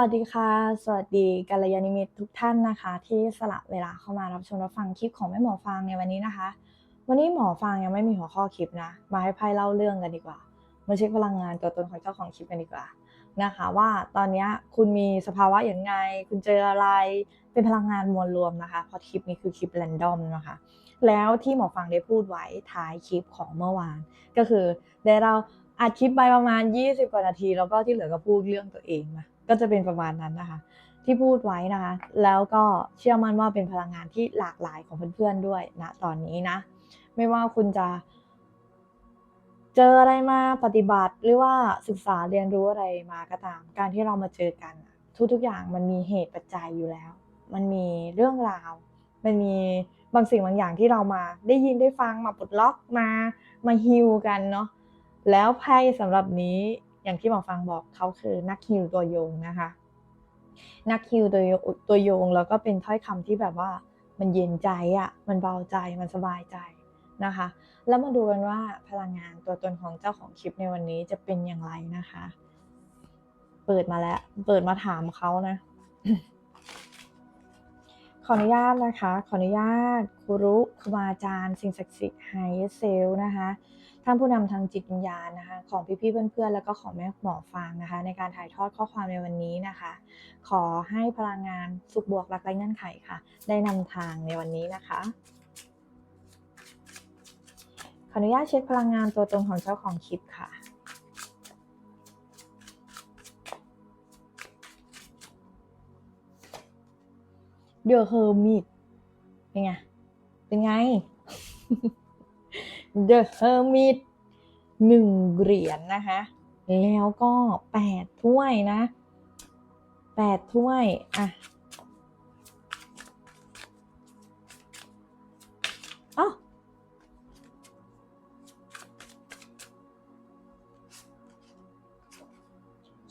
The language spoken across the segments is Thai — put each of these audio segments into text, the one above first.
วัสดีค่ะ สวัสดีกัลยาณมิตรทุกท่านนะคะ ที่สละเวลาเข้ามารับชมรับฟังคลิปของแม่หมอฟางในวันนี้นะคะ วันนี้หมอฟางยังไม่มีหัวข้อคลิปนะ มาให้ไพ่เล่าเรื่องกันดีกว่ามาเช็คพลังงานตัวตนของเจ้าของคลิปกันดีกว่านะคะ ว่าตอนนี้คุณมีสภาวะอย่างไง คุณเจออะไรเป็นพลังงานมวลรวมนะคะเพราะคลิปนี้คือคลิปแรนดอมนะคะแล้วที่หมอฟังได้พูดไว้ท้ายคลิปของเมื่อวาน ก็คือได้เราอัดคลิปไปประมาณ 20 กว่านาที แล้วก็ที่เหลือก็พูดเรื่องตัวเองมา ก็จะเป็นประมาณนั้นนะคะ ที่พูดไว้นะคะ แล้วก็เชื่อมั่นว่าเป็นพลังงานที่หลากหลายของเพื่อนๆด้วยนะตอนนี้นะ ไม่ว่าคุณจะ เจออะไรมาปฏิบัติหรือว่าศึกษาเรียนรู้อะไรมาก็ตาม การที่เรามาเจอกันทุกๆอย่างมันมีเหตุปัจจัยอยู่แล้ว มันมีเรื่องราว มันมีบางสิ่งบางอย่างที่เรามา ได้ยินได้ฟังมาปลดล็อกมามาฮิวกันเนาะแล้วไพ่สำหรับนี้ อย่างที่หมอฟังบอกเขาคือนักฮิวตัวโยงนะคะ นักฮิวตัวโยงตัวโยงแล้วก็เป็นถ้อยคำที่แบบว่ามันเย็นใจอะ่ะมันเบาใจมันสบายใจนะคะ แล้วมาดูกันว่าพลังงานตัวตนของเจ้าของคลิปในวันนี้จะเป็นอย่างไรนะคะ เปิดมาแล้ว เปิดมาถามเขานะขออนุญาตนะคะ ขออนุญาตครูรุครูบาอาจารย์ สิ่งศักดิ์สิทธิ์ไฮเซลนะคะ ท่านผู้นำทางจิตวิญญาณนะคะของพี่ๆเพื่อนๆ แล้วก็ของแม่หมอฟางนะคะ ในการถ่ายทอดข้อความในวันนี้นะคะ ขอให้พลังงานสุขบวกรักไร้เงื่อนไขค่ะ ได้นำทางในวันนี้นะคะขออนุญาตเช็คพลังงานตัวตนของเจ้าของคลิปค่ะเดอะเฮอร์มิตเป็นไง เป็นไง เดอะเฮอร์มิตหนึ่งเหรียญนนะคะ แล้วก็แปดถ้วยนะแปดถ้วย อะอ้าว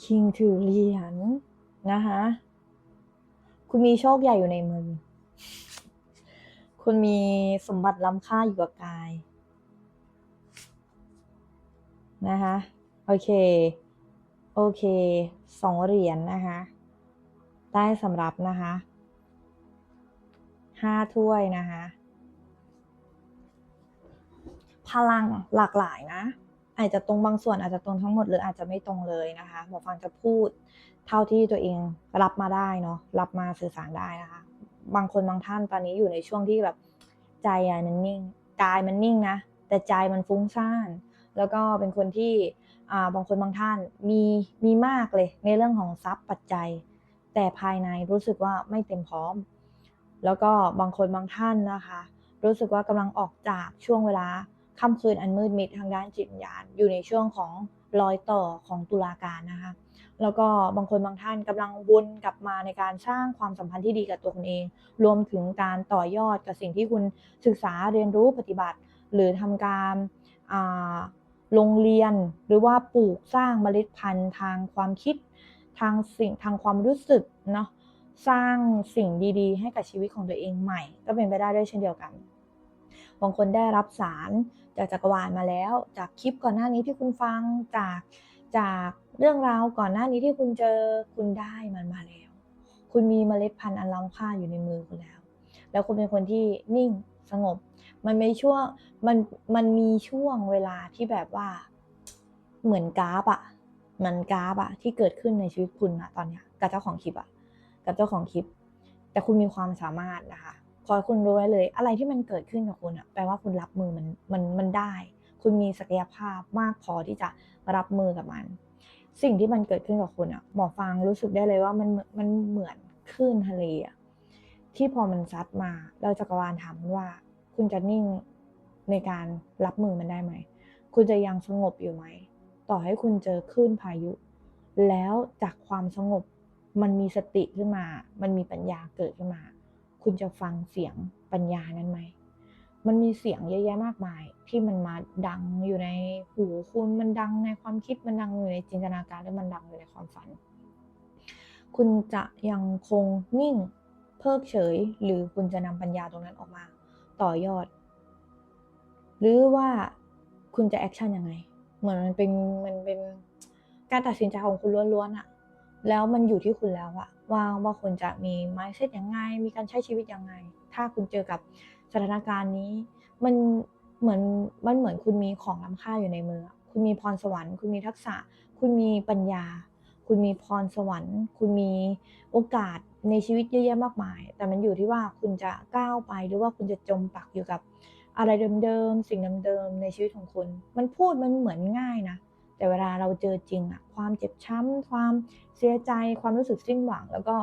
คิงถือเหรียญนะคะ คุณมีโชคใหญ่อยู่ในมือ คุณมีสมบัติล้ำค่าอยู่กับกาย นะคะโอเค โอเคสองเหรียญนนะคะได้สำหรับนะคะห้าถ้วยนะคะพลังหลากหลายนะ อาจจะตรงบางส่วนอาจจะตรงทั้งหมดหรืออาจจะไม่ตรงเลยนะคะหมอฟังจะพูดเท่าที่ตัวเองรับมาได้เนาะรับมาสื่อสารได้นะคะ บางคนบางท่านตอนนี้อยู่ในช่วงที่แบบใจมันนิ่งกายมันนิ่งนะแต่ใจมันฟุ้งซ่าน แล้วก็เป็นคนที่บางคนบางท่านมีมีมากเลยในเรื่องของทรัพย์ปัจจัย แต่ภายในรู้สึกว่าไม่เต็มพร้อม แล้วก็บางคนบางท่านนะคะ รู้สึกว่ากำลังออกจากช่วงเวลาค่ำคืนอันมืดมิดทางด้านจิตวิญญาณอยู่ในช่วงของรอยต่อของตุลาการนะคะ แล้วก็บางคนบางท่านกำลังวนกลับมาในการสร้างความสัมพันธ์ที่ดีกับตัวคุณเอง รวมถึงการต่อยอดกับสิ่งที่คุณศึกษาเรียนรู้ปฏิบัติ หรือทำการ โรงเรียน หรือว่าปลูกสร้างเมล็ดพันธุ์ทางความคิดทางสิ่งทางความรู้สึกเนาะสร้างสิ่งดีๆ ให้กับชีวิตของตัวเองใหม่ ก็เป็นไปได้ด้วยเช่นเดียวกันบางคนได้รับสารจากจักรวาลมาแล้ว จากคลิปก่อนหน้านี้ที่คุณฟังจากจากเรื่องราวก่อนหน้านี้ที่คุณเจอคุณได้มันมาแล้ว คุณมีเมล็ดพันธุ์อันล้ำค่าอยู่ในมือคุณแล้ว แล้วคุณเป็นคนที่นิ่งสงบ มันไม่ช่วงมันมันมีช่วงเวลาที่แบบว่า เหมือนกราฟอะเหมือนกราฟอะที่เกิดขึ้นในชีวิตคุณอะตอนเนี้ยกับเจ้าของคลิปอะกับเจ้าของคลิป แต่คุณมีความสามารถนะคะขอคุณรู้ไว้เลย อะไรที่มันเกิดขึ้นกับคุณอะแปลว่าคุณรับมือมันมันมันได้ คุณมีศักยภาพมากพอที่จะรับมือกับมัน สิ่งที่มันเกิดขึ้นกับคุณอะหมอฟังรู้สึกได้เลยว่ามันมันเหมือนคลื่นทะเลอะที่พอมันซัดมาเราจักรวาลถามว่า คุณจะนิ่งในการรับมือมันได้ไหม คุณจะยังสงบอยู่ไหม ต่อให้คุณเจอคลื่นพายุ แล้วจากความสงบมันมีสติขึ้นมา มันมีปัญญาเกิดขึ้นมา คุณจะฟังเสียงปัญญานั้นไหม มันมีเสียงเยอะแยะมากมาย ที่มันมาดังอยู่ในหูคุณ มันดังในความคิด มันดังอยู่ในจินตนาการหรือมันดังอยู่ในความฝัน คุณจะยังคงนิ่งเพิกเฉย หรือคุณจะนำปัญญาตรงนั้นออกมา ต่อยอด หรือว่าคุณจะแอคชั่นยังไง เหมือนมันเป็นมันเป็นการตัดสินใจของคุณล้วนๆอะแล้วมันอยู่ที่คุณแล้วอะว่าว่าคุณจะมี mindset ยังไง มีการใช้ชีวิตยังไง ถ้าคุณเจอกับสถานการณ์นี้ มันเหมือนมันเหมือนคุณมีของล้ำค่าอยู่ในมือ คุณมีพรสวรรค์ คุณมีทักษะ คุณมีปัญญา คุณมีพรสวรรค์ คุณมีโอกาสในชีวิตเยอะแยะมากมาย แต่มันอยู่ที่ว่าคุณจะก้าวไปหรือว่าคุณจะจมปักอยู่กับอะไรเดิมๆ สิ่งเดิมๆ ในชีวิตของคุณ มันพูดมันเหมือนง่ายนะ แต่เวลาเราเจอจริงอะความเจ็บช้ำ ความเสียใจ ความรู้สึกสิ้นหวัง แล้วก็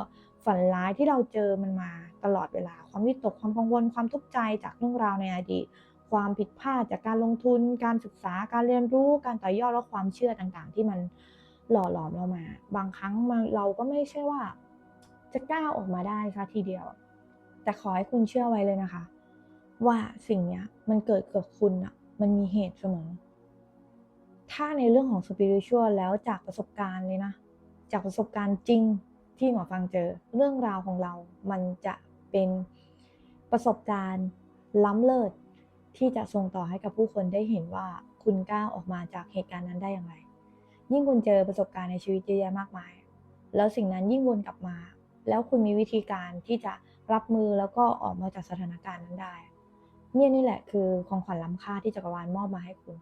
ฝันร้ายที่เราเจอมันมาตลอดเวลา ความวิตก ความกังวล ความทุกข์ใจจากเรื่องราวในอดีต ความผิดพลาดจากการลงทุน การศึกษา การเรียนรู้ การต่อยอดและความเชื่อต่างๆ ที่มัน หล่อหลอมเรามา บางครั้งเราก็ไม่ใช่ว่า จะก้าวออกมาได้ซะทีเดียว แต่ขอให้คุณเชื่อไว้เลยนะคะ ว่าสิ่งเนี้ยมันเกิดกับคุณอะมันมีเหตุเสมอ ถ้าในเรื่องของสปิริตชัวแล้วจากประสบการณ์เลยนะ จากประสบการณ์จริงที่หมอฟังเจอ เรื่องราวของเรา มันจะเป็นประสบการณ์ล้ำเลิศที่จะส่งต่อให้กับผู้คนได้เห็นว่าคุณก้าวออกมาจากเหตุการณ์นั้นได้อย่างไร ยิ่งคุณเจอประสบการณ์ในชีวิตเยอะแยะมากมาย แล้วสิ่งนั้นยิ่งวนกลับมา แล้วคุณมีวิธีการที่จะรับมือแล้วก็ออกมาจากสถานการณ์นั้นได้ เนี่ยนี่แหละคือของขวัญล้ำค่าที่จักรวาลมอบมาให้คุณ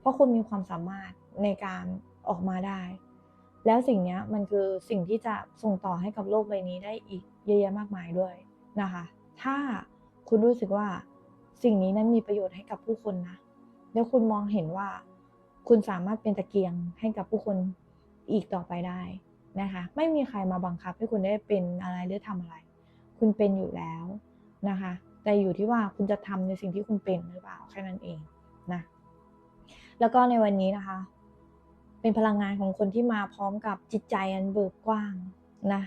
เพราะคุณมีความสามารถในการออกมาได้ แล้วสิ่งนี้มันคือสิ่งที่จะส่งต่อให้กับโลกใบนี้ได้อีกเยอะแยะมากมายด้วยนะคะ ถ้าคุณรู้สึกว่าสิ่งนี้นั้นมีประโยชน์ให้กับผู้คนนะ แล้วคุณมองเห็นว่า คุณสามารถเป็นตะเกียงให้กับผู้คนอีกต่อไปได้นะคะ ไม่มีใครมาบังคับให้คุณได้เป็นอะไรหรือทำอะไร คุณเป็นอยู่แล้วนะคะ แต่อยู่ที่ว่าคุณจะทำในสิ่งที่คุณเป็นหรือเปล่าแค่นั้นเองนะแล้วก็ในวันนี้นะคะ เป็นพลังงานของคนที่มาพร้อมกับจิตใจอันเบิกกว้างนะ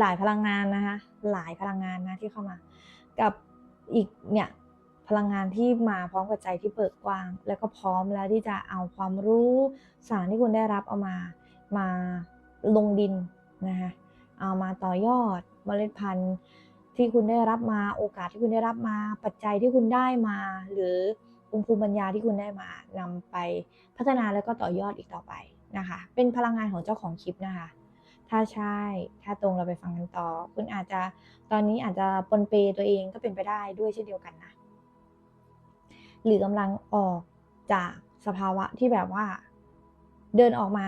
หลาย ๆ พลังงานนะคะ หลายพลังงานนะที่เข้ามา กับอีกเนี่ย พลังงานที่มาพร้อมกับใจที่เปิดกว้าง แล้วก็พร้อมแล้วที่จะเอาความรู้สารที่คุณได้รับเอามามาลงดินนะคะเอามาต่อยอดเมล็ดพันธุ์ที่คุณได้รับมาโอกาสที่คุณได้รับมา ปัจจัยที่คุณได้มา หรือองค์ภูมิปัญญาที่คุณได้มานำไปพัฒนาแล้วก็ต่อยอดอีกต่อไปนะคะ เป็นพลังงานของเจ้าของคลิปนะคะ ถ้าใช่ถ้าตรงเราไปฟังกันต่อ คุณอาจจะตอนนี้อาจจะปนเปตัวเองก็เป็นไปได้ด้วยเช่นเดียวกันนะ หรือกำลังออกจากสภาวะที่แบบว่า เดินออกมา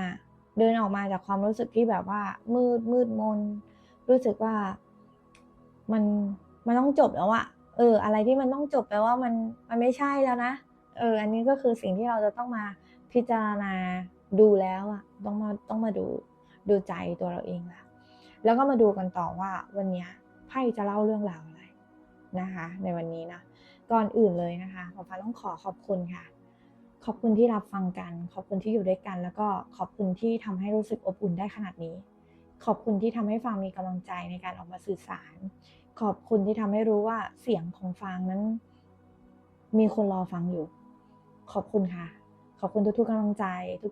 เดินออกมาจากความรู้สึกที่แบบว่า มืดมืดมน รู้สึกว่ามันมันต้องจบแล้วอะเออ อะไรที่มันต้องจบแปลว่ามันมันไม่ใช่แล้วนะเออ อันนี้ก็คือสิ่งที่เราจะต้องมาพิจารณาดูแล้วอะต้องมาต้องมาดูดูใจตัวเราเองละแล้วก็มาดูกันต่อว่าวันนี้ไพ่จะเล่าเรื่องราวอะไรนะคะ ในวันนี้นะ ก่อนอื่นเลยนะคะหมอฟ้าต้องขอขอบคุณค่ะ ขอบคุณที่รับฟังกัน ขอบคุณที่อยู่ด้วยกัน แล้วก็ขอบคุณที่ทำให้รู้สึกอบอุ่นได้ขนาดนี้ ขอบคุณที่ทำให้ฟังมีกำลังใจในการออกมาสื่อสาร ขอบคุณที่ทำให้รู้ว่าเสียงของฟางนั้น มีคนรอฟังอยู่ ขอบคุณค่ะ ขอบคุณทุกๆกำลังใจ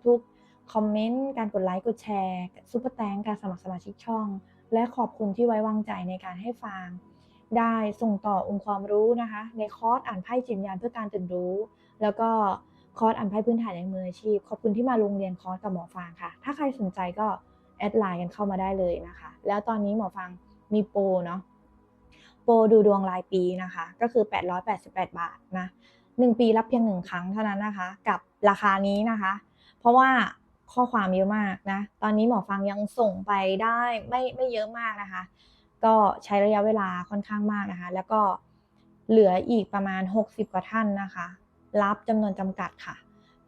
ทุก ๆ คอมเมนต์การกดไลค์กดแชร์ซุปเปอร์แตงการสมัครสมาชิกช่อง และขอบคุณที่ไว้วางใจในการให้ฟาง ได้ส่งต่อองค์ความรู้นะคะ ในคอร์สอ่านไพ่จิตวิญาณเพื่อการตื่นรู้ แล้วก็คอร์สอ่านไพ่พื้นฐานในมืออาชีพ ขอบคุณที่มาลงเรียนคอร์สกับหมอฟางค่ะ ถ้าใครสนใจก็แอดไลน์กันเข้ามาได้เลยนะคะ แล้วตอนนี้หมอฟางมีโปรเนาะโปรดูดวงรายปีนะคะ ก็คือ 888 บาทนะ1ปีรับเพียง1ครั้งเท่านั้นนะคะ กับราคานี้นะคะ เพราะว่าข้อความเยอะมากนะ ตอนนี้หมอฟังยังส่งไปได้ไม่ไม่เยอะมากนะคะ ก็ใช้ระยะเวลาค่อนข้างมากนะคะ แล้วก็เหลืออีกประมาณ 60 กว่าท่านนะคะ รับจำนวนจำกัดค่ะ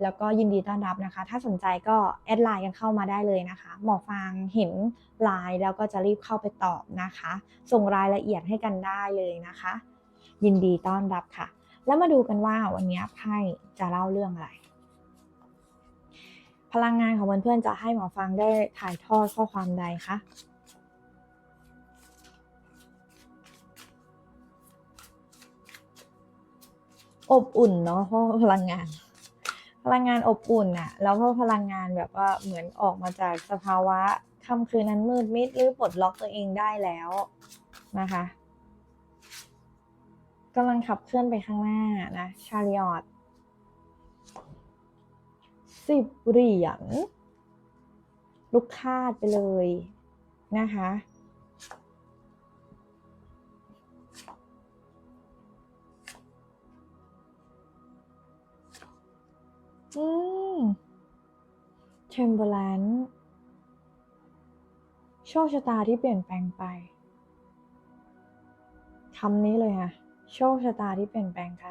แล้วก็ยินดีต้อนรับนะคะ ถ้าสนใจก็แอดไลน์กันเข้ามาได้เลยนะคะ หมอฟางเห็นไลน์แล้วก็จะรีบเข้าไปตอบนะคะ ส่งรายละเอียดให้กันได้เลยนะคะ ยินดีต้อนรับค่ะ แล้วมาดูกันว่าวันนี้ไพ่จะเล่าเรื่องอะไร พลังงานของเพื่อนๆจะให้หมอฟังได้ถ่ายทอดข้อความใดคะ อบอุ่นเนาะเพราะพลังงาน พลังงานอบอุ่นอะแล้วก็พลังงานแบบว่าเหมือนออกมาจากสภาวะค่ำคืนนั้นมืดมิดหรือปลดล็อกตัวเองได้แล้วนะคะกำลังขับเคลื่อนไปข้างหน้านะชาริออตสิบเหรียญลูกคาดไปเลยนะคะ อืมเชมเบอร์แลนโชคชะตาที่เปลี่ยนแปลงไปคำนี้เลยค่ะโชคชะตาที่เปลี่ยนแปลงไป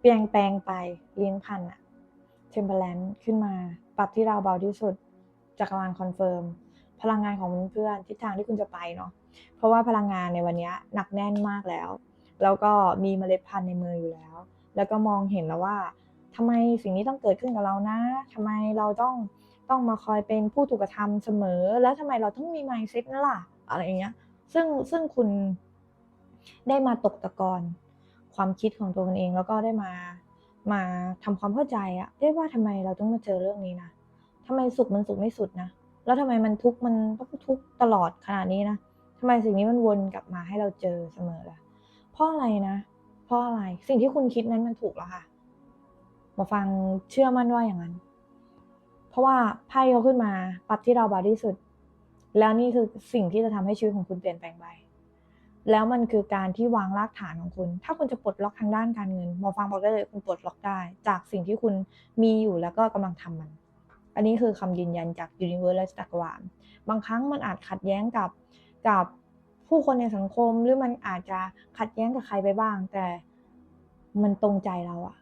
เปลี่ยนแปลงไปเลี้ยงพันอะเทมเ r อร์แลนขึ้นมา ปรับที่เราเบาที่สุดจักรวาลคอนเฟิร์มพลังงานของเพื่อนทิศทางที่คุณจะไปเนาะเพราะว่าพลังงานในวันนี้หนักแน่นมากแล้ว แล้วก็มีเมล็ดพันธุ์ในมืออยู่แล้ว แล้วก็มองเห็นแล้วว่า ทำไมสิ่งนี้ต้องเกิดขึ้นกับเรานะทำไมเราต้องต้องมาคอยเป็นผู้ถูกกระทำเสมอ แล้วทำไมเราต้องมี mindset นั่นล่ะ อะไรอย่างเงี้ย ซึ่งซึ่งคุณได้มาตกตะกอนความคิดของตัวคุณเอง แล้วก็ได้มามาทำความเข้าใจอะได้ว่าทำไมเราต้องมาเจอเรื่องนี้นะทำไมสุขมันสุขไม่สุดนะ แล้วทำไมมันทุกข์มันต้องทุกข์ตลอดขนาดนี้นะทำไมสิ่งนี้มันวนกลับมาให้เราเจอเสมอล่ะ เพราะอะไรนะ เพราะอะไร สิ่งที่คุณคิดนั้นมันถูกแล้วค่ะ มาฟังเชื่อมั่นว่าอย่างนั้น เพราะว่าไพ่เขาขึ้นมาปรับที่เราบาที่สุด แล้วนี่คือสิ่งที่จะทำให้ชีวิตของคุณเปลี่ยนแปลงไป แล้วมันคือการที่วางรากฐานของคุณ ถ้าคุณจะปลดล็อกทางด้านการเงินหมอฟังบอกได้เลยคุณปลดล็อกได้ จากสิ่งที่คุณมีอยู่แล้วก็กำลังทำมัน อันนี้คือคำยืนยันจากยูนิเวอร์และจักรวาลบางครั้งมันอาจขัดแย้งกับกับผู้คนในสังคมหรือมันอาจจะขัดแย้งกับใครไปบ้าง แต่มันตรงใจเราอะ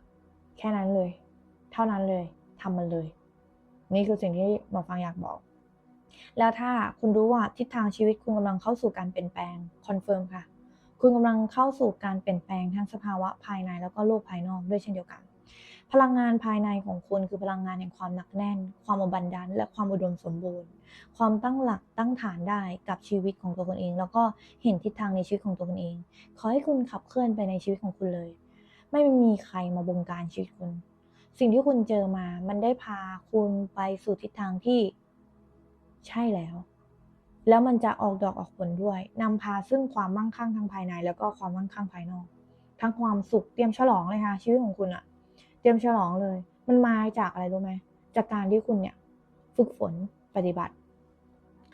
แค่นั้นเลย เท่านั้นเลยทำมันเลย นี่คือสิ่งที่หมอฟังอยากบอก แล้วถ้าคุณรู้ว่าทิศทางชีวิตคุณกำลังเข้าสู่การเปลี่ยนแปลงคอนเฟิร์มค่ะ คุณกำลังเข้าสู่การเปลี่ยนแปลงทั้งสภาวะภายในแล้วก็โลกภายนอกด้วยเช่นเดียวกัน พลังงานภายในของคุณคือพลังงานแห่งความหนักแน่น ความอบันดันและความอุดมสมบูรณ์ ความตั้งหลักตั้งฐานได้กับชีวิตของตัวคุณเอง แล้วก็เห็นทิศทางในชีวิตของตัวคุณเอง ขอให้คุณขับเคลื่อนไปในชีวิตของคุณเลย ไม่มีใครมาบงการชีวิตคุณ สิ่งที่คุณเจอมา มันได้พาคุณไปสู่ทิศทางที่ใช่แล้ว แล้วมันจะออกดอกออกผลด้วยนำพาซึ่งความมั่งคั่งทางภายใน แล้วก็ความมั่งคั่งภายนอก ทั้งความสุขเตรียมฉลองเลยค่ะชีวิตของคุณอะเตรียมฉลองเลย มันมาจากอะไรรู้ไหมจากการที่คุณเนี่ยฝึกฝนปฏิบัติ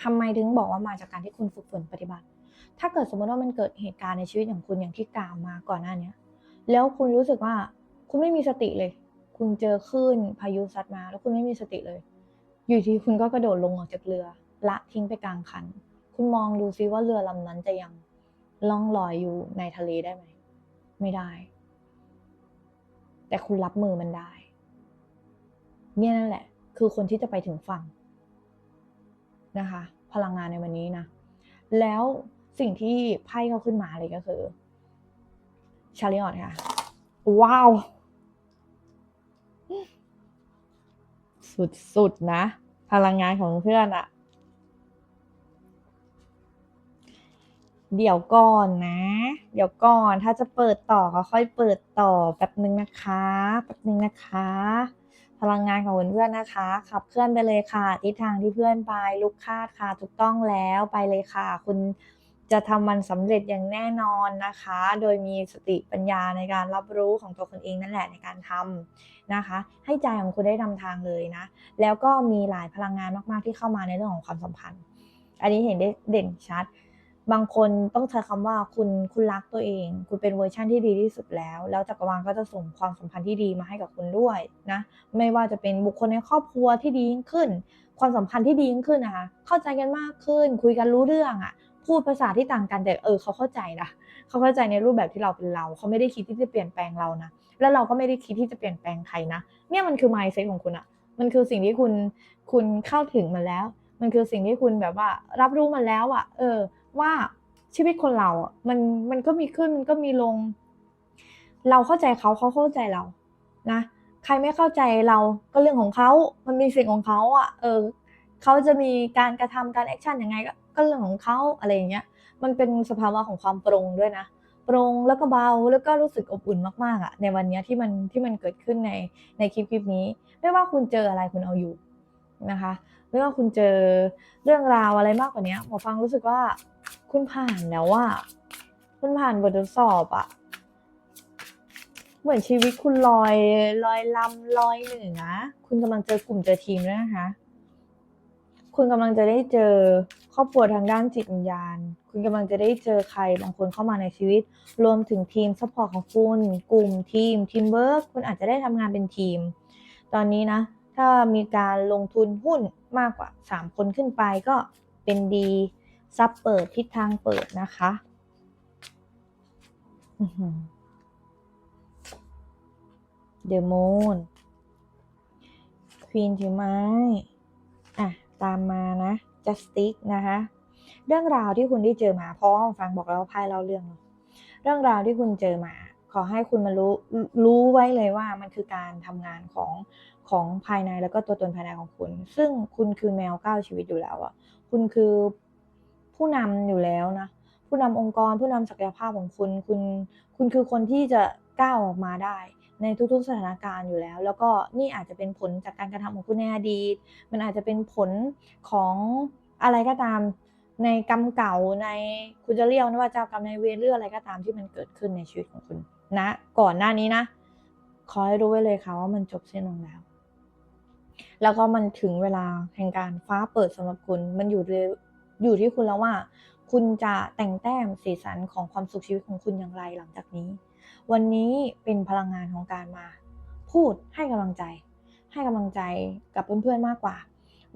ทำไมถึงบอกว่ามาจากการที่คุณฝึกฝนปฏิบัติ ถ้าเกิดสมมติว่ามันเกิดเหตุการณ์ในชีวิตของคุณอย่างที่กล่าวมาก่อนหน้าเนี้ย แล้วคุณรู้สึกว่า คุณไม่มีสติเลย คุณเจอคลื่นพายุซัดมา แล้วคุณไม่มีสติเลย อยู่ทีคุณก็กระโดดลงออกจากเรือ ละทิ้งไปกลางคัน คุณมองดูซิว่าเรือลำนั้นจะยังล่องลอยอยู่ในทะเลได้ไหม ไม่ได้ แต่คุณรับมือมันได้ เนี่ยนั่นแหละ คือคนที่จะไปถึงฝั่งนะคะ พลังงานในวันนี้นะ แล้วสิ่งที่ไพ่เขาขึ้นมาเลยก็คือ ชาริออตค่ะ ว้าว สุดๆนะ พลังงานของเพื่อนอะเดี๋ยวก่อนนะ เดี๋ยวก่อนถ้าจะเปิดต่อก็ค่อยเปิดต่อแป๊บนึงนะคะแป๊บนึงนะคะ พลังงานของเพื่อนๆนะคะ ขับเคลื่อนไปเลยค่ะทิศทางที่เพื่อนไปลุกคาดค่ะถูกต้องแล้วไปเลยค่ะ คุณ จะทำมันสำเร็จอย่างแน่นอนนะคะ โดยมีสติปัญญาในการรับรู้ของตัวคุณเองนั่นแหละในการทำนะคะ ให้ใจของคุณได้นำทางเลยนะ แล้วก็มีหลายพลังงานมาก ๆ ที่เข้ามาในเรื่องของความสัมพันธ์ อันนี้เห็นได้เด่นชัด บางคนต้องใช้คำว่าคุณคุณรักตัวเอง คุณเป็นเวอร์ชั่นที่ดีที่สุดแล้ว แล้วจักรวาลก็จะส่งความสัมพันธ์ที่ดีมาให้กับคุณด้วยนะ ไม่ว่าจะเป็นบุคคลในครอบครัวที่ดียิ่งขึ้น ความสัมพันธ์ที่ดียิ่งขึ้นนะคะ เข้าใจกันมากขึ้น คุยกันรู้เรื่องอะ พูดภาษาที่ต่างกันแต่เออเขาเข้าใจนะเขาเข้าใจในรูปแบบที่เราเป็นเราเขาไม่ได้คิดที่จะเปลี่ยนแปลงเรานะแล้วเราก็ไม่ได้คิดที่จะเปลี่ยนแปลงใครนะเนี่ยมันคือ mindset ของคุณอะมันคือสิ่งที่คุณคุณเข้าถึงมันแล้ว มันคือสิ่งที่คุณแบบว่า รับรู้มันแล้วอะเออ ว่าชีวิตคนเราอะมันมันก็มีขึ้นมันก็มีลง เราเข้าใจเขาเขาเข้าใจเรานะใครไม่เข้าใจเราก็เรื่องของเขา มันมีสิ่งของเขาอะเออเขาจะมีการกระทำการแอคชั่นยังไงก็ ก็เรื่องของเขาอะไรอย่างเงี้ย มันเป็นสภาวะของความปรงด้วยนะปรงแล้วก็เบาแล้วก็รู้สึกอบอุ่นมากๆอะ ในวันนี้ที่มันที่มันเกิดขึ้นในในคลิปคลิปนี้ ไม่ว่าคุณเจออะไรคุณเอาอยู่นะคะ ไม่ว่าคุณเจอเรื่องราวอะไรมากกว่านี้หมอฟังรู้สึกว่าคุณผ่านแล้วว่า คุณผ่านบททดสอบอะเหมือนชีวิตคุณลอยลอยลำลอยเหนือคุณกำลังเจอกลุ่มเจอทีมด้วยนะคะ คุณกำลังจะได้เจอ ครอบครัวทางด้านจิตวิญญาณ คุณกำลังจะได้เจอใครบางคนเข้ามาในชีวิต รวมถึงทีมซัพพอร์ตของคุณ กลุ่มทีมทีมเวิร์กคุณอาจจะได้ทำงานเป็นทีม ตอนนี้นะ ถ้ามีการลงทุนหุ้นมากกว่า 3 คนขึ้นไปก็เป็นดีซับเปิดทิศทางเปิดนะคะเดอะมูนควีนถือไม้ อะ ตามมานะ justice นะคะเรื่องราวที่คุณได้เจอมาเพราะว่าฟังบอกแล้วว่าไพ่เล่าเรื่อง เรื่องราวที่คุณเจอมา ขอให้คุณมารู้รู้ไว้เลยว่ามันคือการทำงานของของภายในแล้วก็ตัวตนภายในของคุณ ซึ่งคุณคือแมวก้าวชีวิตอยู่แล้วอะคุณคือผู้นำอยู่แล้วนะผู้นำองค์กรผู้นำศักยภาพของคุณคุณ คุณคือคนที่จะก้าวออกมาได้ ในทุกๆสถานการณ์อยู่แล้ว แล้วก็นี่อาจจะเป็นผลจากการกระทำของคุณในอดีต มันอาจจะเป็นผลของอะไรก็ตามในกรรมเก่าในคุณจะเรียกว่าเจ้ากรรมในเวรหรืออะไรก็ตามที่มันเกิดขึ้นในชีวิตของคุณนะ ก่อนหน้านี้นะ ขอให้รู้ไว้เลยค่ะว่ามันจบสิ้นลงแล้ว แล้วก็มันถึงเวลาแห่งการฟ้าเปิดสำหรับคุณ มันอยู่อยู่ที่คุณแล้วว่า คุณจะแต่งแต้มสีสันของความสุขชีวิตของคุณอย่างไรหลังจากนี้ วันนี้เป็นพลังงานของการมา พูดให้กำลังใจ ให้กำลังใจกับเพื่อนๆมากกว่า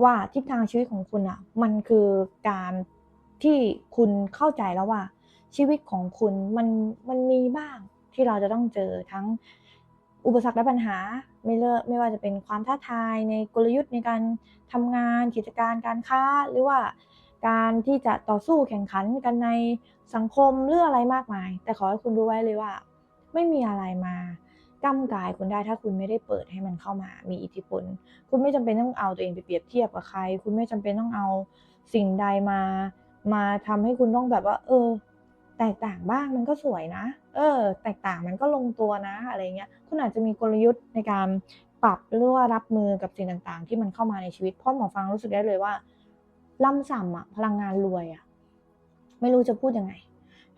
ว่าทิศทางชีวิตของคุณอะมันคือการที่คุณเข้าใจแล้วว่า ชีวิตของคุณมันมันมีบ้างที่เราจะต้องเจอทั้งอุปสรรคและปัญหาไม่เลิกไม่ว่าจะเป็นความท้าทายในกลยุทธ์ในการทำงานกิจการการค้า หรือว่าการที่จะต่อสู้แข่งขันกันในสังคมเรื่องอะไรมากมาย แต่ขอให้คุณรู้ไว้เลยว่า ไม่มีอะไรมาก้ากายคุณได้ถ้าคุณไม่ได้เปิดให้มันเข้ามา มีอิทธิพล คุณไม่จำเป็นต้องเอาตัวเองไปเปรียบเทียบกับใคร คุณไม่จำเป็นต้องเอาสิ่งใดมา มาทำให้คุณต้องแบบว่า เออ แตกต่างบ้างมันก็สวยนะ เออ แตกต่างมันก็ลงตัวนะอะไรเงี้ย คุณอาจจะมีกลยุทธ์ในการปรับหรือว่ารับมือกับสิ่งต่างๆ ที่มันเข้ามาในชีวิต เพราะหมอฟังรู้สึกได้เลยว่าล่ำสัมอะพลังงานรวยอะไม่รู้จะพูดยังไง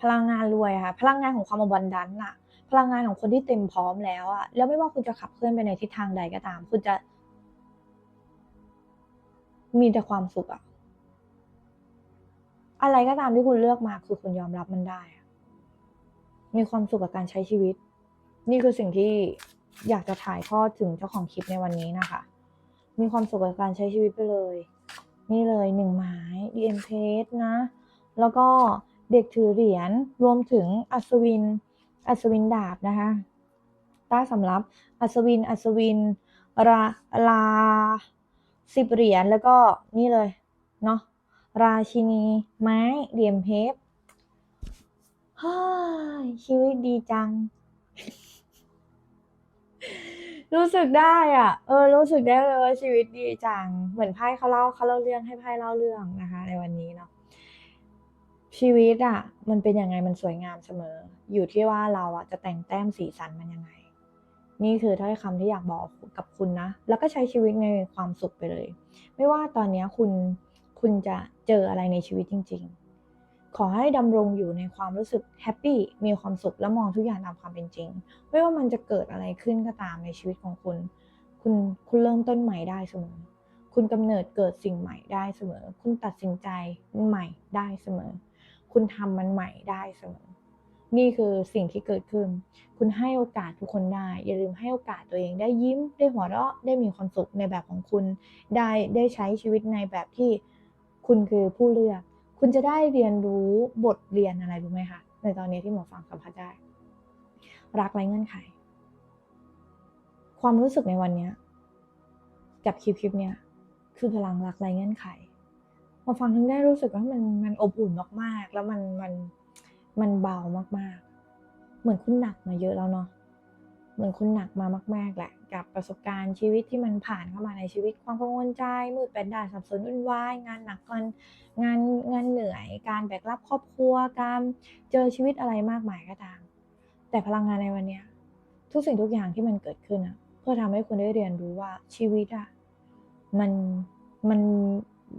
พลังงานรวยอะพลังงานของความอบันดันอะ พลังงานของคนที่เต็มพร้อมแล้วอะแล้วไม่ว่าคุณจะขับเคลื่อนไปในทิศทางใดก็ตาม คุณจะ มีแต่ความสุขอะอะไรก็ตามที่คุณเลือกมาคือคุณยอมรับมันได้ มีความสุขกับการใช้ชีวิต นี่คือสิ่งที่อยากจะถ่ายทอดถึงเจ้าของคลิปในวันนี้นะคะ มีความสุขกับการใช้ชีวิตไปเลย นี่เลยหนึ่งไม้ DM p a g e นะ แล้วก็เด็กถือเหรียญรวมถึงอัศวิน อัศวินดาบนะคะต้สำรับอัศวิน อัศวินราลาสิบเหรียญแล้วก็นี่เลยเนาะราชินี ไม้เหลี่ยมเพชรฮ้ชีวิตดีจัง รู้สึกได้อะ เออ รู้สึกได้เลยว่าชีวิตดีจัง เหมือนไพ่เขาเล่าเขาเล่าเรื่องให้ไพ่เล่าเรื่องนะคะ ในวันนี้เนาะ ชีวิตอะมันเป็นยังไงมันสวยงามเสมอ อยู่ที่ว่าเราอะจะแต่งแต้มสีสันมันยังไง นี่คือถ้อยคำที่อยากบอกกับคุณนะ แล้วก็ใช้ชีวิตในความสุขไปเลย ไม่ว่าตอนนี้คุณคุณจะเจออะไรในชีวิตจริง ๆ ขอให้ดำรงอยู่ในความรู้สึกแฮปปี้มีความสุขและมองทุกอย่างตามความเป็นจริง ไม่ว่ามันจะเกิดอะไรขึ้นก็ตามในชีวิตของคุณ คุณคุณเริ่มต้นใหม่ได้เสมอคุณกำเนิดเกิดสิ่งใหม่ได้เสมอ คุณตัดสินใจใหม่ได้เสมอ คุณทำมันใหม่ได้เสมอ นี่คือสิ่งที่เกิดขึ้น คุณให้โอกาสทุกคนได้ อย่าลืมให้โอกาสตัวเองได้ยิ้ม ได้หัวเราะ ได้มีความสุขในแบบของคุณ ได้ได้ใช้ชีวิตในแบบที่คุณคือผู้เลือก คุณจะได้เรียนรู้บทเรียนอะไรรู้ไหมคะ ในตอนนี้ที่หมอฟังสัมผัสได้ รักไร้เงื่อนไข ความรู้สึกในวันนี้กับคลิปคลิปเนี้ยคือพลังรักไร้เงื่อนไข หมอฟังถึงได้รู้สึกว่ามันมันอบอุ่นมากๆ แล้วมันมันมันเบามากๆ เหมือนคุณหนักมาเยอะแล้วเนาะเหมือนคุณหนักมามาก ๆแหละ กับประสบการณ์ชีวิตที่มันผ่านเข้ามาในชีวิตความกังวลใจมืดแปดด้านสับสนวุ่นวายงานหนักงานงานงานเหนื่อย การแบกรับครอบครัวการเจอชีวิตอะไรมากมายก็ตาม แต่พลังงานในวันเนี้ยทุกสิ่งทุกอย่างที่มันเกิดขึ้นอะเพื่อทำให้คุณได้เรียนรู้ว่าชีวิตอะมันมัน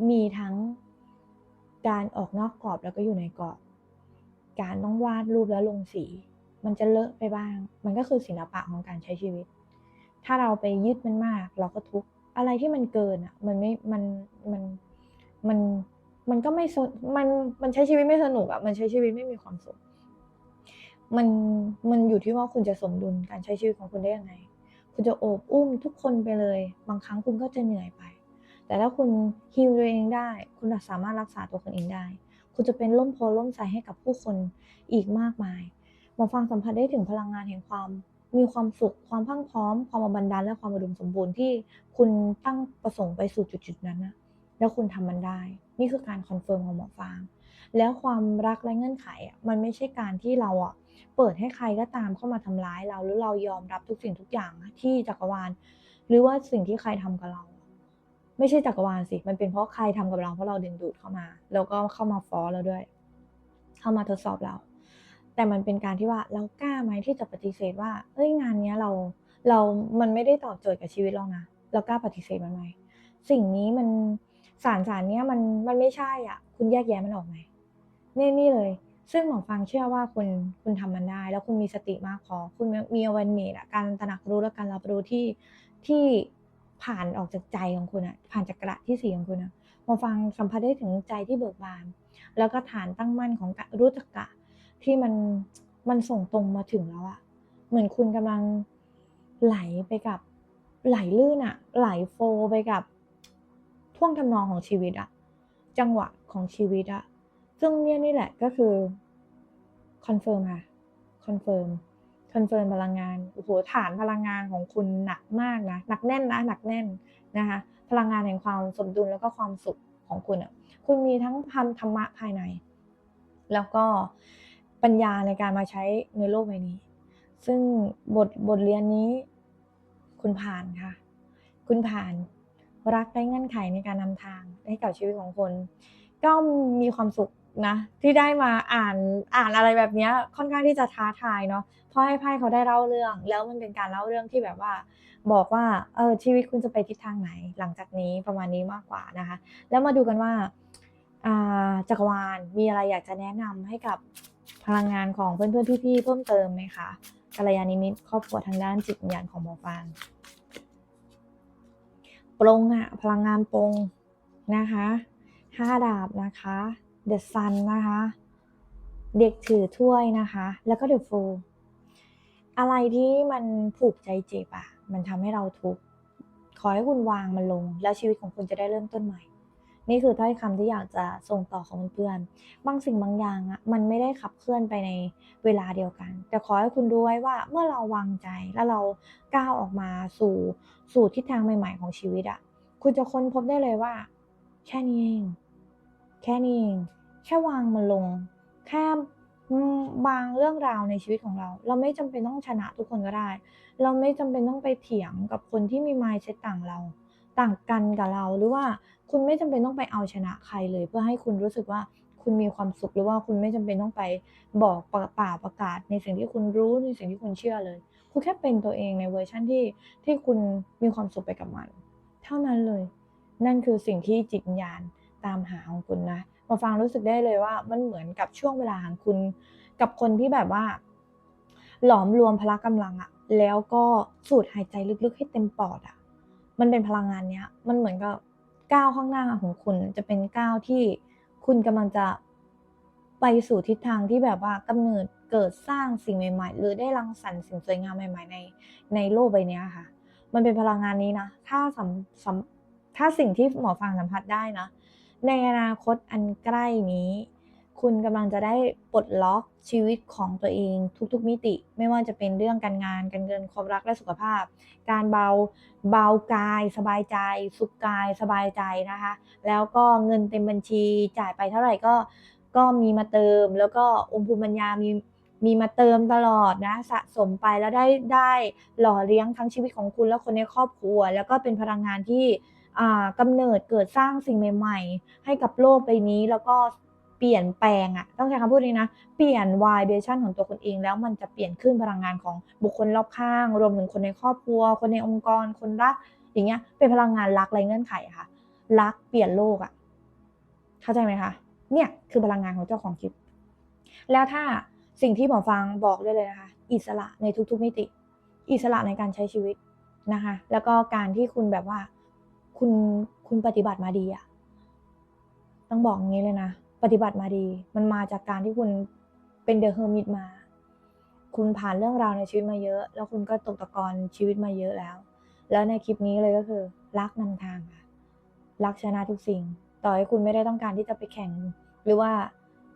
มีทั้งการออกนอกกรอบแล้วก็อยู่ในกรอบ การต้องวาดรูปแล้วลงสี มันจะเลอะไปบ้าง มันก็คือศิลปะของการใช้ชีวิต ถ้าเราไปยึดมันมาก เราก็ทุกข์อะไรที่มันเกินอะ มันไม่ มัน มัน มัน มันก็ไม่สนมัน มันใช้ชีวิตไม่สนุกอะ มันใช้ชีวิตไม่มีความสุข มัน มันอยู่ที่ว่าคุณจะสมดุลการใช้ชีวิตของคุณได้ยังไง คุณจะโอบอุ้มทุกคนไปเลย บางครั้งคุณก็จะเหนื่อยไป แต่ถ้าคุณฮีลตัวเองได้ คุณสามารถรักษาตัวคุณเองได้ คุณจะเป็นร่มโพล่มใสให้กับผู้คนอีกมากมายหมอฟังสัมผัสได้ถึงพลังงานแห่งความมีความสุข ความพรั่งพร้อม ความอบันดาลและความอุดมสมบูรณ์ที่คุณตั้งประสงค์ไปสู่จุดๆนั้นนะแล้วคุณทำมันได้ นี่คือการคอนเฟิร์มของหมอฟาง แล้วความรักและเงื่อนไขมันไม่ใช่การที่เราอะเปิดให้ใครก็ตามเข้ามาทำร้ายเราหรือเรายอมรับทุกสิ่งทุกอย่างที่จักรวาล หรือว่าสิ่งที่ใครทำกับเรา ไม่ใช่จักรวาลสิ มันเป็นเพราะใครทำกับเราเพราะเราดึงดูดเข้ามา แล้วก็เข้ามาฟ้อเราด้วย เข้ามาทดสอบเรา แต่มันเป็นการที่ว่าเรากล้าไหมที่จะปฏิเสธว่า เอ้ยงานเนี้ยเราเรา มันไม่ได้ตอบโจทย์กับชีวิตเรานะ เรากล้าปฏิเสธมันไหมสิ่งนี้มันสารสารเนี้ยมันมันไม่ใช่อะ คุณแยกแยะมันออกไหมนี่นี่เลย ซึ่งหมอฟังเชื่อว่าคุณคุณทำมันได้ แล้วคุณมีสติมากพอ คุณมี awareness อะการตระหนักรู้และการรับรู้ที่ที่ ผ่านออกจากใจของคุณอะผ่านจากกระที่สี่ของคุณอะมอฟังสัมผัสได้ถึงใจที่เบิกบาน แล้วก็ฐานตั้งมั่นของกะรู้จักกะ ที่มันมันส่งตรงมาถึงแล้วอะเหมือนคุณกำลังไหลไปกับไหลลื่นอะไหลโฟไปกับท่วงทำนองของชีวิตอะจังหวะของชีวิตอะซึ่งเนี่ยนี่แหละก็คือคอนเฟิร์มค่ะคอนเฟิร์ม คอนเฟิร์มพลังงานโอ้โหฐานพลังงานของคุณหนักมากนะหนักแน่นนะหนักแน่นนะคะพลังงานแห่งความสมดุลแล้วก็ความสุขของคุณอะคุณมีทั้งพันธรรมะภายใน แล้วก็ปัญญาในการมาใช้ในโลกใบนี้ ซึ่งบทบทเรียนนี้คุณผ่านค่ะ คุณผ่านรักได้เงื่อนไขในการนำทางให้กับชีวิตของคน ก็มีความสุข นะที่ได้มาอ่านอ่านอะไรแบบนี้ค่อนข้างที่จะท้าทายเนาะเพราะให้ไพ่เขาได้เล่าเรื่อง แล้วมันเป็นการเล่าเรื่องที่แบบว่า บอกว่าเออชีวิตคุณจะไปทิศทางไหน หลังจากนี้ประมาณนี้มากกว่านะคะ แล้วมาดูกันว่าจักรวาลมีอะไรอยากจะแนะนำให้กับพลังงานของเพื่อนๆพี่ๆเพิ่มเติมไหมคะกัลยาณิมิตครอบครัวทางด้านจิตวิญญาณของหมอฟางปรงอะพลังงานปรงนะคะห้าดาบนะคะ The Sun นะคะ เด็กถือถ้วยนะคะ แล้วก็ The Fool อะไรที่มันผูกใจเจ็บอะมันทำให้เราทุกข์ขอให้คุณวางมันลง แล้วชีวิตของคุณจะได้เริ่มต้นใหม่ นี่คือถ้อยคำที่อยากจะส่งต่อของเพื่อนบางสิ่งบางอย่างอะมันไม่ได้ขับเคลื่อนไปในเวลาเดียวกัน แต่ขอให้คุณดูไว้ว่าเมื่อเราวางใจแล้วเราก้าวออกมาสู่สู่ทิศทางใหม่ ๆ ของชีวิตอะคุณจะค้นพบได้เลยว่า แค่นี้เอง แค่นี้เองแค่วางมันลง แค่บางเรื่องราวในชีวิตของเรา เราไม่จำเป็นต้องชนะทุกคนก็ได้ เราไม่จำเป็นต้องไปเถียงกับคนที่มีมายเซ็ตต่างเรา ต่างกันกับเราหรือว่าคุณไม่จำเป็นต้องไปเอาชนะใครเลย เพื่อให้คุณรู้สึกว่าคุณมีความสุขหรือว่าคุณไม่จำเป็นต้องไปบอกป่าประกาศ ในสิ่งที่คุณรู้ในสิ่งที่คุณเชื่อเลย คุณแค่เป็นตัวเองในเวอร์ชั่นที่ที่คุณมีความสุขไปกับมัน เท่านั้นเลย นั่นคือสิ่งที่จิตวิญญาณ ตามหาของคุณนะมาฟังรู้สึกได้เลยว่ามันเหมือนกับช่วงเวลาของคุณ กับคนที่แบบว่า หลอมรวมพละกำลังอะแล้วก็สูดหายใจลึกๆให้เต็มปอดอะมันเป็นพลังงานเนี้ย มันเหมือนกับก้าวข้างหน้าของคุณ จะเป็นก้าวที่คุณกำลังจะไปสู่ทิศทางที่แบบว่ากำเนิดเกิดสร้างสิ่งใหม่ ๆ หรือได้รังสรรค์สิ่งสวยงามใหม่ ๆ ในในโลกใบนี้ค่ะ มันเป็นพลังงานนี้นะ ถ้าสัมสัมถ้าสิ่งที่หมอฟังสัมผัสได้นะ ในอนาคตอันใกล้นี้ คุณกำลังจะได้ปลดล็อกชีวิตของตัวเองทุกๆมิติ ไม่ว่าจะเป็นเรื่องการงาน การเงิน ความรักและสุขภาพ การเบาเบากาย สบายใจ สุขกายสบายใจนะคะ แล้วก็เงินเต็มบัญชีจ่ายไปเท่าไหร่ก็ก็มีมาเติม แล้วก็องค์ภูมิปัญญามีมีมาเติมตลอดนะสะสมไปแล้วได้ได้หล่อเลี้ยงทั้งชีวิตของคุณและคนในครอบครัว แล้วก็เป็นพลังงานที่ กำเนิดเกิดสร้างสิ่งใหม่ ๆ ให้กับโลกใบนี้แล้วก็เปลี่ยนแปลงอะต้องใช้คำพูดนี้นะ เปลี่ยนวายเบชั่นของตัวคนเอง แล้วมันจะเปลี่ยนขึ้นพลังงานของบุคคลรอบข้าง รวมถึงคนในครอบครัว คนในองค์กร คนรัก อย่างเงี้ย เป็นพลังงานรักไรเงื่อนไขค่ะ รักเปลี่ยนโลกอะเข้าใจไหมคะ เนี่ยคือพลังงานของเจ้าของคลิป แล้วถ้าสิ่งที่หมอฟังบอกได้เลยนะคะ อิสระในทุกๆมิติ อิสระในการใช้ชีวิตนะคะ แล้วก็การที่คุณแบบว่า คุณคุณปฏิบัติมาดีอะต้องบอกอย่างนี้เลยนะ ปฏิบัติมาดี มันมาจากการที่คุณเป็นเดอะเฮอร์มิตมา คุณผ่านเรื่องราวในชีวิตมาเยอะ แล้วคุณก็ตกตะกอนชีวิตมาเยอะแล้ว แล้วในคลิปนี้เลยก็คือ รักนำทางค่ะ รักชนะทุกสิ่ง ต่อให้คุณไม่ได้ต้องการที่จะไปแข่ง หรือว่า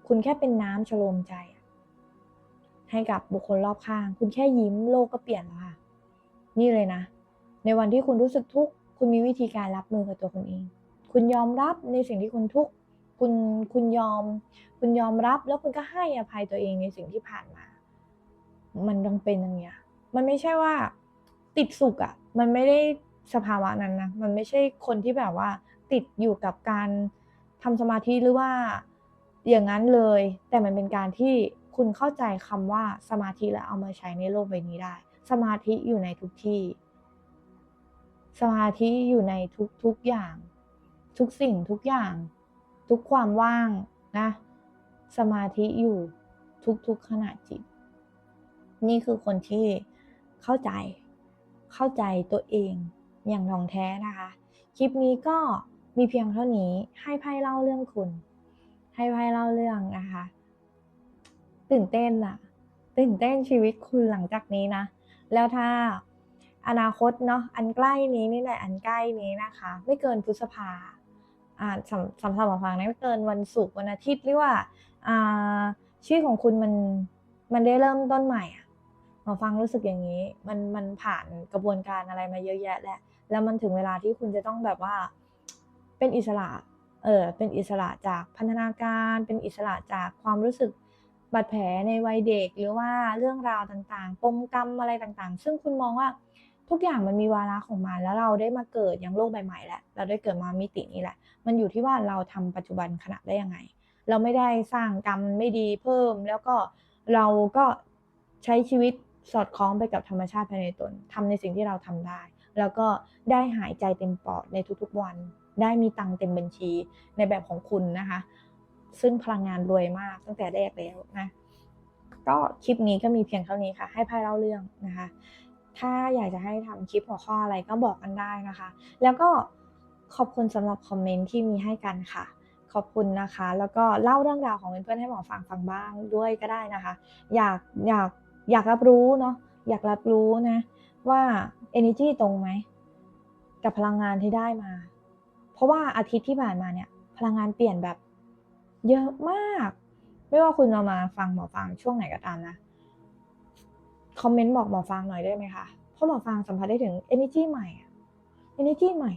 คุณแค่เป็นน้ำชโลมใจ ให้กับบุคคลรอบข้าง คุณแค่ยิ้มโลกก็เปลี่ยนแล้วค่ะ นี่เลยนะ ในวันที่คุณรู้สึกทุกข์ คุณมีวิธีการรับมือกับตัวคุณเอง คุณยอมรับในสิ่งที่คุณทุกข์คุณคุณยอม คุณยอมรับแล้วคุณก็ให้อภัยตัวเองในสิ่งที่ผ่านมา มันต้องเป็นอย่างเงี้ยมันไม่ใช่ว่า ติดสุขอะมันไม่ได้สภาวะนั้นนะมันไม่ใช่คนที่แบบว่า ติดอยู่กับการทำสมาธิหรือว่าอย่างนั้นเลย แต่มันเป็นการที่คุณเข้าใจคำว่าสมาธิแล้วเอามาใช้ในโลกใบนี้ได้ สมาธิอยู่ในทุกที่ สมาธิอยู่ในทุกทุกอย่าง ทุกสิ่งทุกอย่าง ทุกความว่างนะ สมาธิอยู่ทุกทุกขณะจิต นี่คือคนที่เข้าใจเข้าใจตัวเองอย่างท่องแท้นะคะ คลิปนี้ก็มีเพียงเท่านี้ให้ไพ่เล่าเรื่องคุณ ให้ไพ่เล่าเรื่องนะคะ ตื่นเต้นอะตื่นเต้นชีวิตคุณหลังจากนี้นะ แล้วถ้า อนาคตเนาะอันใกล้นี้นี่แหละอันใกล้นี้นะคะ ไม่เกินพฤษภาอ่าสำสำหรับหมอฟังนะไม่เกินวันศุกร์วันอาทิตย์หรือว่าอ่าชีวิตของคุณมันมันได้เริ่มต้นใหม่อะหมอฟังรู้สึกอย่างนี้ มันมันผ่านกระบวนการอะไรมาเยอะแยะแหละแล้วมันถึงเวลาที่คุณจะต้องแบบว่าเป็นอิสระเออเป็นอิสระจากพันธนาการ เป็นอิสระจากความรู้สึกบาดแผลในวัยเด็ก หรือว่าเรื่องราวต่างๆ ปมกรรมอะไรต่างๆ ซึ่งคุณมองว่า ทุกอย่างมันมีวาระของมันแล้วเราได้มาเกิดยังโลกใบใหม่แหละเราได้เกิดมามิตินี้แหละ มันอยู่ที่ว่าเราทำปัจจุบันขณะได้ยังไง เราไม่ได้สร้างกรรมไม่ดีเพิ่ม แล้วก็เราก็ใช้ชีวิตสอดคล้องไปกับธรรมชาติภายในตนทำในสิ่งที่เราทำได้ แล้วก็ได้หายใจเต็มปอดในทุกๆวัน ได้มีตังค์เต็มบัญชีในแบบของคุณนะคะ ซึ่งพลังงานรวยมากตั้งแต่แรกแล้วนะก็คลิปนี้ก็มีเพียงเท่านี้ค่ะ ให้ไพ่เล่าเรื่องนะคะ ถ้าอยากจะให้ทำคลิปหัวข้ออะไรก็บอกกันได้นะคะ แล้วก็ขอบคุณสำหรับคอมเมนต์ที่มีให้กันค่ะ ขอบคุณนะคะ แล้วก็เล่าเรื่องราวของเพื่อนๆให้หมอฟังฟังบ้างด้วยก็ได้นะคะ อยากอยากอยากรับรู้เนาะอยากรับรู้นะว่า energy ตรงไหมกับพลังงานที่ได้มา เพราะว่าอาทิตย์ที่ผ่านมาเนี่ยพลังงานเปลี่ยนแบบเยอะมาก ไม่ว่าคุณจะมาฟังหมอฟังช่วงไหนก็ตามนะ คอมเมนต์บอกหมอฟังหน่อยได้ไหมคะเพราะหมอฟังสัมผัสได้ถึง energy ใหม่อะ energy ใหม่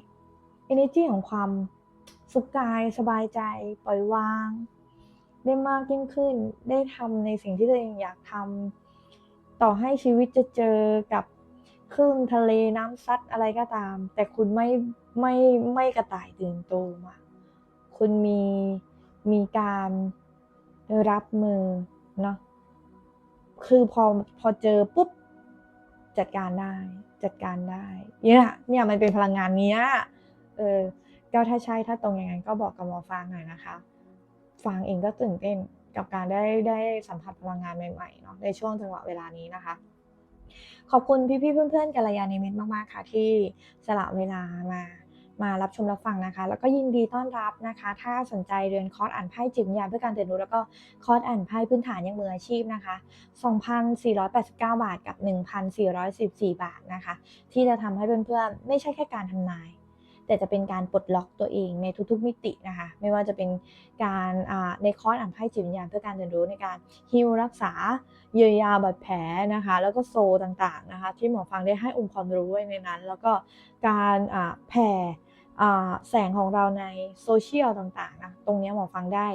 energy ของความสุขกายสบายใจปล่อยวาง ได้มากยิ่งขึ้น ได้ทำในสิ่งที่ตัวเองอยากทำต่อให้ชีวิตจะเจอกับคลื่นทะเลน้ำซัดอะไรก็ตาม แต่คุณไม่ไม่ไม่กระต่ายตื่นตูมอะคุณมีมีการรับมือเนาะ คือพอพอเจอปุ๊บจัดการได้จัดการได้เนี่ยเนี่ยมันเป็นพลังงานเนี้ยเออก็ถ้าใช่ถ้าตรงอย่างนั้นก็บอกกับหมอฟางหน่อยนะคะฟางเองก็ตื่นเต้นกับการได้ได้สัมผัสพลังงานใหม่ๆเนาะในช่วงจังหวะเวลานี้นะคะ ขอบคุณพี่ๆเพื่อนๆกัลยาณมิตรมากๆค่ะที่สละเวลามา มารับชมรับฟังนะคะ แล้วก็ยินดีต้อนรับนะคะ ถ้าสนใจเรียนคอร์สอ่านไพ่จิตวิญญาณเพื่อการเรียนรู้แล้วก็คอร์สอ่านไพ่พื้นฐานอย่างมืออาชีพนะคะ 2,489 บาทกับ 1,414 บาทนะคะ ที่จะทำให้เพื่อนๆ ไม่ใช่แค่การทำนาย แต่จะเป็นการปลดล็อกตัวเองในทุกๆมิตินะคะ ไม่ว่าจะเป็นการในคอร์สอ่านไพ่จิตวิญญาณเพื่อการเรียนรู้ในการฮิลรักษาเยียวยาบาดแผลนะคะ แล้วก็โซต่างๆนะคะ ที่หมอฟังได้ให้องค์ความรู้ไว้ในนั้น แล้วก็การแผ่ แสงของเราในโซเชียลต่างๆนะตรงนี้หมอฟังได้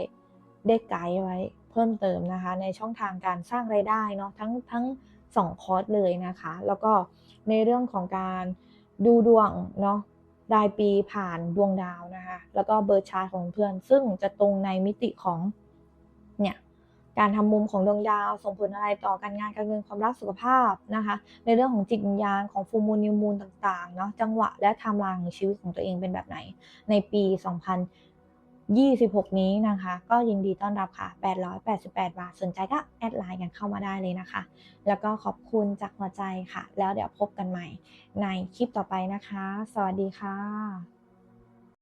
ได้ไกด์ไว้เพิ่มเติมนะคะ ในช่องทางการสร้างไรายได้เนาะทั้งทั้งสองคอร์สเลยนะคะ แล้วก็ในเรื่องของการดูดวงเนาะรายปีผ่านดวงดาวนะคะ แล้วก็เบอร์ชาร์ตของเพื่อน ซึ่งจะตรงในมิติของ การทำมุมของดวงดาว ส่งผลอะไรต่อการงานการเงินความรักสุขภาพนะคะ ในเรื่องของจิตวิญญาณของฟูมูลนิวมูลต่างๆเนาะจังหวะและไทม์ไลน์ของชีวิตของตัวเองเป็นแบบไหน ในปี 2026 นี้นะคะ ก็ยินดีต้อนรับค่ะ 888 บาท สนใจก็แอดไลน์กันเข้ามาได้เลยนะคะ แล้วก็ขอบคุณจากหัวใจค่ะ แล้วเดี๋ยวพบกันใหม่ในคลิปต่อไปนะคะ สวัสดีค่ะ